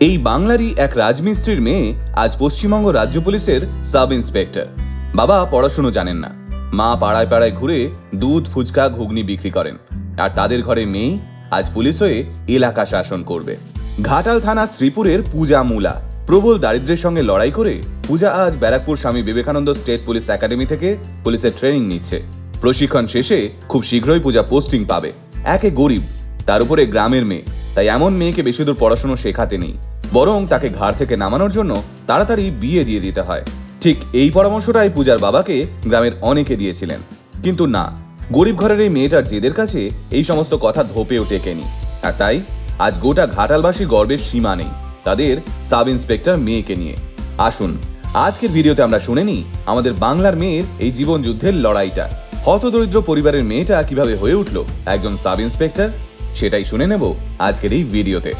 এই বাংলারই এক রাজমিস্ত্রির মেয়ে আজ পশ্চিমবঙ্গ রাজ্য পুলিশের সাব ইন্সপেক্টর। বাবা পড়াশুনো জানেন না। মা পাড়ায় পাড়ায় ঘুরে দুধ, ফুচকা, ঘুগনি বিক্রি করেন। আর তাদের ঘরে মেয়ে আজ পুলিশ হয়ে এলাকা শাসন করবে। ঘাটাল থানা শ্রীপুরের পূজা মুলা। প্রবল দারিদ্র্যের সঙ্গে লড়াই করে পূজা আজ Barrackpore Swami Vivekananda state police academy থেকে পুলিশের ট্রেনিং নিচ্ছে। প্রশিক্ষণ শেষে খুব শীঘ্রই পূজা পোস্টিং পাবে। একে গরিব, তার উপরে গ্রামের মেয়ে। তাই এমন মেয়েকে বেশি দূর পড়াশুনো শেখাতে নেই। বরং তাকে ঘাড় থেকে নামানোর জন্য তাড়াতাড়ি বিয়ে দিয়ে দিতে হয়। ঠিক এই পরামর্শটাই পূজার বাবাকে গ্রামের অনেকে দিয়েছিলেন। কিন্তু না, গরিব ঘরের এই মেয়েটার জেদের কাছে এই সমস্ত কথা ধোপেও টেকেনি। আর তাই, আজ গোটা ঘাটালবাসী গর্বের সীমা নেই তাদের সাব ইন্সপেক্টর মেয়েকে নিয়ে। আসুন, আজকের ভিডিওতে আমরা শুনে নিই আমাদের বাংলার মেয়ের এই জীবন যুদ্ধের লড়াইটা। হতদরিদ্র পরিবারের মেয়েটা কীভাবে হয়ে উঠল একজন সাব ইন্সপেক্টর সেটাই শুনে নেব আজকের এই ভিডিওতে।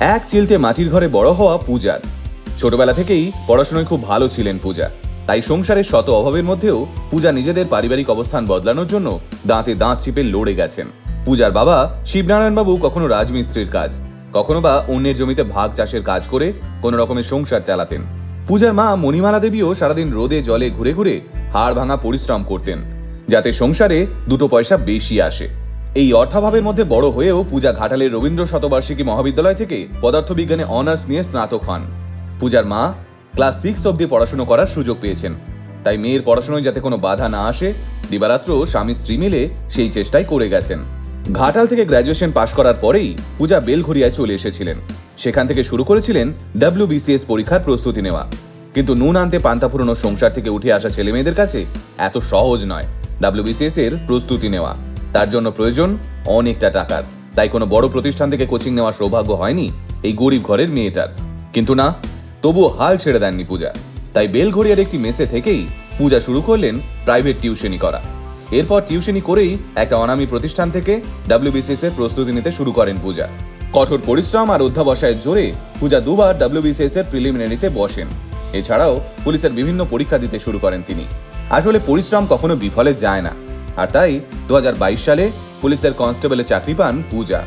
এক চিলতে মাটির ঘরে বড় হওয়া পূজার। ছোটবেলা থেকেই পড়াশোনায় খুব ভালো ছিলেন পূজা। তাই সংসারের শত অভাবের মধ্যেও পূজা নিজেদের পারিবারিক অবস্থান বদলানোর জন্য দাঁতে দাঁত চিপে লড়ে গেছেন। পূজার বাবা শিবনারায়ণ বাবু কখনো রাজমিস্ত্রির কাজ, কখনো বা অন্যের জমিতে ভাগ চাষের কাজ করে কোনো রকমের সংসার চালাতেন। পূজার মা মণিমালা দেবীও সারাদিন রোদে জলে ঘুরে ঘুরে হাড় ভাঙা পরিশ্রম করতেন, যাতে সংসারে দুটো পয়সা বেশি আসে। এই অর্থাভাবের মধ্যে বড় হয়েও পূজা ঘাটালের রবীন্দ্র শতবার্ষিকী মহাবিদ্যালয় থেকে পদার্থবিজ্ঞানে অনার্স নিয়ে স্নাতক হন। পূজার মা ক্লাস সিক্স অব্দি পড়াশুনো করার সুযোগ পেয়েছেন। তাই মেয়ের পড়াশুনোয় যাতে কোনো বাধা না আসে, দিবারাত্র স্বামী স্ত্রী মিলে সেই চেষ্টাই করে গেছেন। ঘাটাল থেকে গ্র্যাজুয়েশন পাশ করার পরেই পূজা বেলঘরিয়ায় চলে এসেছিলেন। সেখান থেকে শুরু করেছিলেন ডাব্লিউবিসিএস পরীক্ষার প্রস্তুতি নেওয়া। কিন্তু নুন আনতে পান্তা ফুরনো সংসার থেকে উঠে আসা ছেলে মেয়েদের কাছে এত সহজ নয়। ডাব্লিউবিসিএস এর প্রস্তুতি নেওয়া। তার জন্য প্রয়োজন অনেকটা টাকার। তাই কোনো বড় প্রতিষ্ঠান থেকে কোচিং নেওয়ার সৌভাগ্য হয়নি এই গরিব ঘরের মেয়েটার। কিন্তু না, তবুও হাল ছেড়ে দেননি পূজা। তাই বেলঘড়িয়ার একটি মেসে থেকেই পূজা শুরু করলেন প্রাইভেট টিউশনি করা। এরপর টিউশনি করেই একটা অনামী প্রতিষ্ঠান থেকে ডাব্লিউবিসিএস এর প্রস্তুতি নিতে শুরু করেন পূজা। কঠোর পরিশ্রম আর অধ্যাবসায়ের জোরে পূজা দুবার ডাব্লিউবিসিএস এর প্রিলিমিনারিতে বসেন। এছাড়াও পুলিশের বিভিন্ন পরীক্ষা দিতে শুরু করেন তিনি। আসলে পরিশ্রম কখনো বিফলে যায় না। আর তাই দু হাজার বাইশ সালে পুলিশের কনস্টেবলে চাকরি পান পূজা।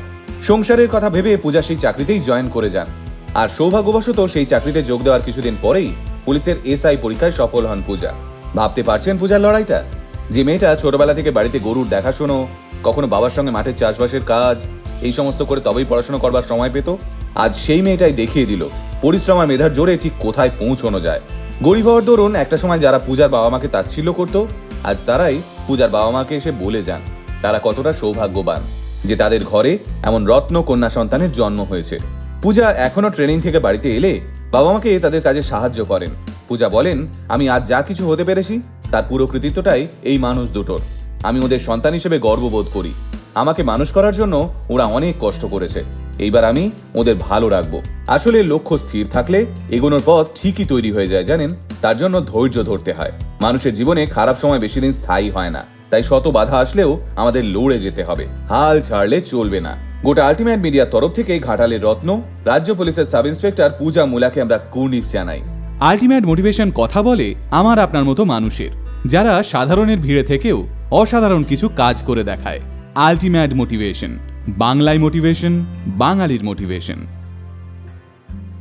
সংসারের কথা ভেবে পূজা সেই চাকরিতেই জয়েন করে যান। আর সৌভাগ্যবশত সেই চাকরিতে যোগ দেওয়ার কিছুদিন পরেই পুলিশের এসআই পরীক্ষায় সফল হন পূজা। ভাবতে পারছেন পূজার লড়াইটা? যে মেয়েটা ছোটবেলা থেকে বাড়িতে গরুর দেখাশোনো, কখনো বাবার সঙ্গে মাঠের চাষবাসের কাজ, এই সমস্ত করে তবেই পড়াশোনা করবার সময় পেত, আজ সেই মেয়েটাই দেখিয়ে দিল, পরিশ্রম আর মেধার জোরে ঠিক কোথায় পৌঁছানো যায়। গরিব হওয়ার দরুন একটা সময় যারা পূজার বাবা মাকে তাচ্ছিল্য করতো, আজ তারাই পূজার বাবা মাকে এসে বলে যান, তারা কতটা সৌভাগ্যবান যে তাদের ঘরে এমন রত্ন কন্যা সন্তানের জন্ম হয়েছে। পূজা এখনও ট্রেনিং থেকে বাড়িতে এলে বাবা মাকে তাদের কাজে সাহায্য করেন। পূজা বলেন, আমি আজ যা কিছু হতে পেরেছি, তার পুরো কৃতিত্বটাই এই মানুষ দুটোর। আমি ওদের সন্তান হিসেবে গর্ববোধ করি। আমাকে মানুষ করার জন্য ওরা অনেক কষ্ট করেছে। এইবার আমি ওদের ভালো রাখব। আসলে লক্ষ্য স্থির থাকলে এগোনোর পথ ঠিকই তৈরি হয়ে যায়, জানেন? তার জন্য ধৈর্য ধরতে হয়। মানুষের জীবনে খারাপ সময় বেশি দিন স্থায়ী হয় না। তাই শত বাধা আসলেও আমাদের লড়ে যেতে হবে। হাল ছাড়লে চলবে না। গোটা আলটিমেট মিডিয়ার তরফ থেকে ঘাটালের রত্ন, রাজ্য পুলিশের সাব ইন্সপেক্টর পূজা মুলাকে আমরা কুর্নিশ জানাই। আলটিমেট মোটিভেশন কথা বলে আমার আপনার মতো মানুষের, যারা সাধারণের ভিড়ে থেকেও অসাধারণ কিছু কাজ করে দেখায়। আলটিমেট মোটিভেশন, বাংলায় মোটিভেশন, বাঙালির মোটিভেশন।